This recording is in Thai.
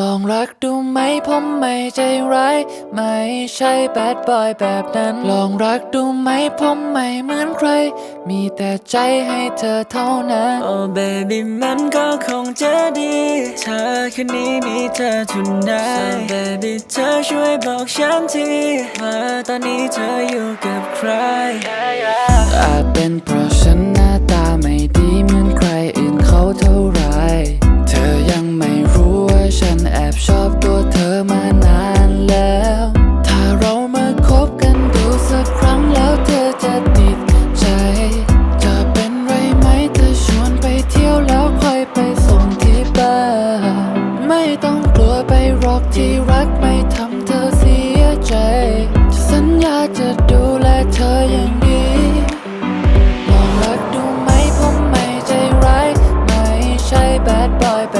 ลองรักดูไหมผมไม่ใจร้าย ไม่ใช่แบดบอยแบบนั้น ลองรักดูไหมผมไม่เหมือนใคร มีแต่ใจให้เธอเท่านั้น โอ้เบบี้มันก็คงจะดี เธอคืนนี้มีเธอทุนได้เบบี้เธอช่วยบอกฉันที ว่าตอนนี้เธออยู่กับใครอาจเป็นเพราะฉัน ตัวไปรอกที่รักไม่ทำเธอเสียใจจะสัญญาจะดูแลเธออย่างดีลองรักดูไหมผมไม่ใจร้าย ไม่ใช่แบดบอยแบ